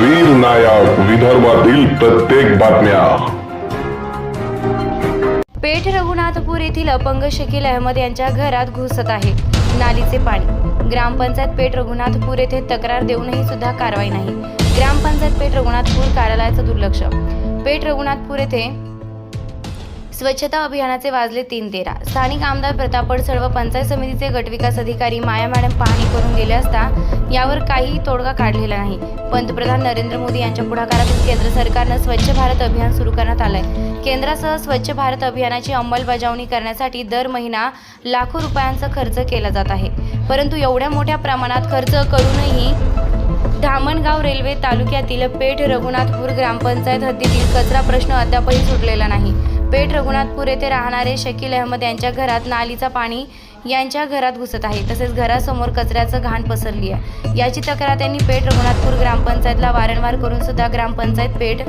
वीर नायक विदर्भातील प्रत्येक बातम्या. पेठ रघुनाथपूर येथील अपंग शकील अहमद यांच्या घरात घुसत आहे. नालीचे पाणी. ग्रामपंचायत पेठ रघुनाथपूर येथे तक्रार देऊनही सुद्धा कारवाई नाही. ग्रामपंचायत पेठ रघुनाथपूर कार्यालयाचं दुर्लक्ष. पेठ रघुनाथपूर येथे स्वच्छता अभियानाचे वाजले तीन तेरा. स्थानिक आमदार प्रताप अडसळ व पंचायत समितीचे गटविकास अधिकारी माया मॅडम पाहणी करून गेले असता यावर काहीही तोडगा काढलेला नाही. पंतप्रधान नरेंद्र मोदी यांच्या पुढाकारातून केंद्र सरकारनं स्वच्छ भारत अभियान सुरू करण्यात आलंय. केंद्रासह स्वच्छ भारत अभियानाची अंमलबजावणी करण्यासाठी दर महिना लाखो रुपयांचा खर्च केला जात आहे. परंतु एवढ्या मोठ्या प्रमाणात खर्च करूनही धामणगाव रेल्वे तालुक्यातील पेठ रघुनाथपूर ग्रामपंचायत हद्दीतील कचरा प्रश्न अद्यापही सुटलेला नाही. पेठ रघुनाथपूर येथे राहणारे शकील अहमद यांच्या घरात नालीचा पाणी यांच्या घरात घुसत आहे. तसेच घरासमोर कचऱ्याचं घाण पसरली आहे. याची तक्रार त्यांनी पेठ रघुनाथपूर ग्रामपंचायतला वारंवार करून सुद्धा ग्रामपंचायत पेठ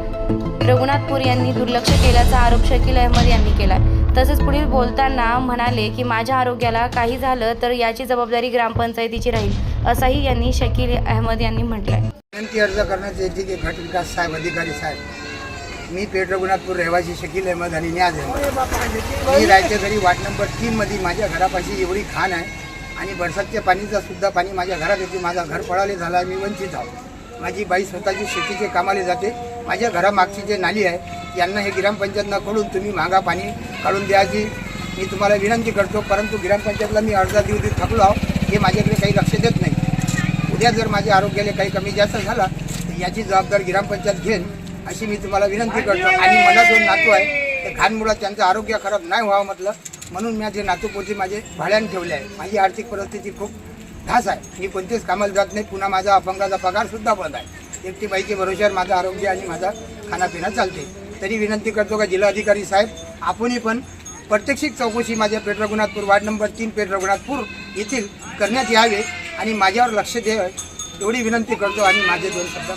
रघुनाथपूर यांनी दुर्लक्ष केल्याचा आरोप शकील अहमद यांनी केला तसेच पुढील बोलताना म्हणाले की माझ्या आरोग्याला काही झालं तर याची जबाबदारी ग्रामपंचायतीची राहील असाही यांनी शकील अहमद यांनी म्हटलंय. विनंती अर्ज करण्याचे गट विकास साहेब अधिकारी साहेब. मी पेठ रघुनाथपूर रहिवासी शकील अहमद आणि न्याज अहमद. मी राहायच्या घरी वार्ड नंबर तीनमध्ये माझ्या घरापाशी एवढी खाण आहे आणि बरसातच्या पाणीचा सुद्धा पाणी माझ्या घरात येते माझा घर पळाले झाला मी वंचित आहो. माझी बाई स्वतःची शेतीचे कामाले जाते. माझ्या घरामागची जे नाली आहे यांना हे ग्रामपंचायतनाकडून तुम्ही मागा पाणी काढून द्यायची मी तुम्हाला विनंती करतो परंतु ग्रामपंचायतला मी अर्धा देऊ देऊ थकलो आहो. हे माझ्याकडे काही लक्ष देत नाही. उद्या जर माझ्या आरोग्याला काही कमी जास्त झाला तर याची जबाबदारी ग्रामपंचायत घेईन. अशी मी तुम्हाला विनंती करतो. आणि मला जो नातू आहे ते घाणमुळं त्यांचं आरोग्य खराब नाही व्हावं म्हटलं. म्हणून मी जे नातूपोती माझे भाड्याने ठेवले आहे. माझी आर्थिक परिस्थिती खूप धास आहे. मी कोणतेच कामाला जात नाही. पुन्हा माझा अपंगाचा पगारसुद्धा बंद आहे. एकटी बाईच्या भरोश्यावर माझं आरोग्य आणि माझा खानापिना चालते. तरी विनंती करतो का जिल्हाधिकारी साहेब आपणही पण प्रत्यक्षिक चौकशी माझ्या पेठ रघुनाथपूर वार्ड नंबर तीन पेठ रघुनाथपूर येथील करण्यात यावे आणि माझ्यावर लक्ष द्यावे एवढी विनंती करतो. आणि माझे दोन शब्द